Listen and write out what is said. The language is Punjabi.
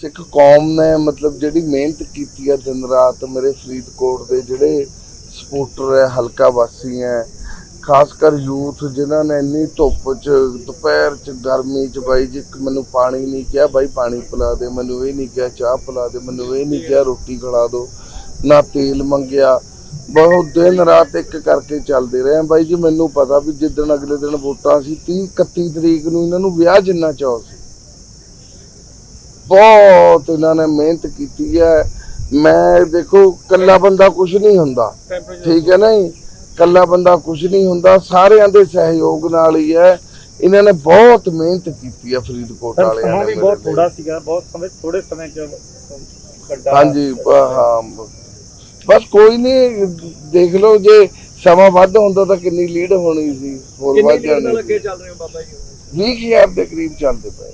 ਸਿੱਖ ਕੌਮ ਨੇ ਮਤਲਬ ਜਿਹੜੀ ਮਿਹਨਤ ਕੀਤੀ ਹੈ ਦਿਨ ਰਾਤ ਮੇਰੇ ਫਰੀਦਕੋਟ ਦੇ ਜਿਹੜੇ ਸਪੋਰਟਰ ਹੈ ਹਲਕਾ ਵਾਸੀ ਹੈ ਖਾਸ ਕਰ ਯੂਥ ਜਿਨ੍ਹਾਂ ਨੇ ਇੰਨੀ ਧੁੱਪ 'ਚ, ਦੁਪਹਿਰ 'ਚ, ਗਰਮੀ 'ਚ ਬਾਈ ਜੀ ਮੈਨੂੰ ਪਾਣੀ ਨਹੀਂ ਕਿਹਾ, ਬਾਈ ਪਾਣੀ ਪਿਲਾ ਦੇ, ਮੈਨੂੰ ਇਹ ਨਹੀਂ ਕਿਹਾ ਚਾਹ ਪਿਲਾ ਦੇ, ਮੈਨੂੰ ਇਹ ਨਹੀਂ ਕਿਹਾ ਰੋਟੀ ਖਿਲਾ ਦਿਓ ਨਾ ਤੇਲ ਮੰਗਿਆ। ਬਹੁਤ ਦਿਨ ਰਾਤ ਇੱਕ ਕਰਕੇ ਚੱਲਦੇ ਰਹੇ ਬਾਈ ਜੀ ਮੈਨੂੰ ਪਤਾ ਵੀ ਜਿੱਦਣ ਅਗਲੇ ਦਿਨ ਵੋਟਾਂ ਸੀ 30 31 ਤਰੀਕ ਨੂੰ ਇਹਨਾਂ ਨੂੰ ਵਿਆਹ ਜਿੰਨਾ ਚਾਅ ਸੀ। ਬਹੁਤ ਇਹਨਾਂ ਨੇ ਮਿਹਨਤ ਕੀਤੀ ਹੈ। ਮੈਂ ਦੇਖੋ ਕੱਲਾ ਬੰਦਾ ਕੁਝ ਨਹੀਂ ਹੁੰਦਾ। ਠੀਕ ਹੈ ਨਾ ਜੀ? ਕੱਲਾ ਬੰਦਾ ਕੁਝ ਨਹੀਂ ਹੁੰਦਾ। ਸਾਰਿਆਂ ਦੇ ਸਹਿਯੋਗ ਨਾਲ ਹੀ ਹੈ। ਇਹਨਾਂ ਨੇ ਬਹੁਤ ਮਿਹਨਤ ਕੀਤੀ ਹੈ ਫਰੀਦਕੋਟ ਵਾਲਿਆਂ ਨੇ ਵੀ ਬਹੁਤ। ਥੋੜਾ ਸੀਗਾ। ਬਹੁਤ ਸਮੇਂ ਥੋੜੇ ਸਮੇਂ ਚ ਵੱਡਾ ਹਾਂਜੀ ਹਾਂ। ਬਸ ਕੋਈ ਨਹੀਂ ਦੇਖ ਲਓ ਜੇ ਸਮਾਂ ਵੱਧ ਹੁੰਦਾ ਤਾਂ ਕਿੰਨੀ ਲੀਡ ਹੋਣੀ ਸੀ ਹੋਰ ਵੱਧ ਜਾਣੀ ਲੱਗੇ ਚੱਲ ਰਹੇ ਹੋ ਬਾਬਾ ਜੀ? 20000 ਦੇ ਕਰੀਬ ਚੱਲਦੇ ਪਏ।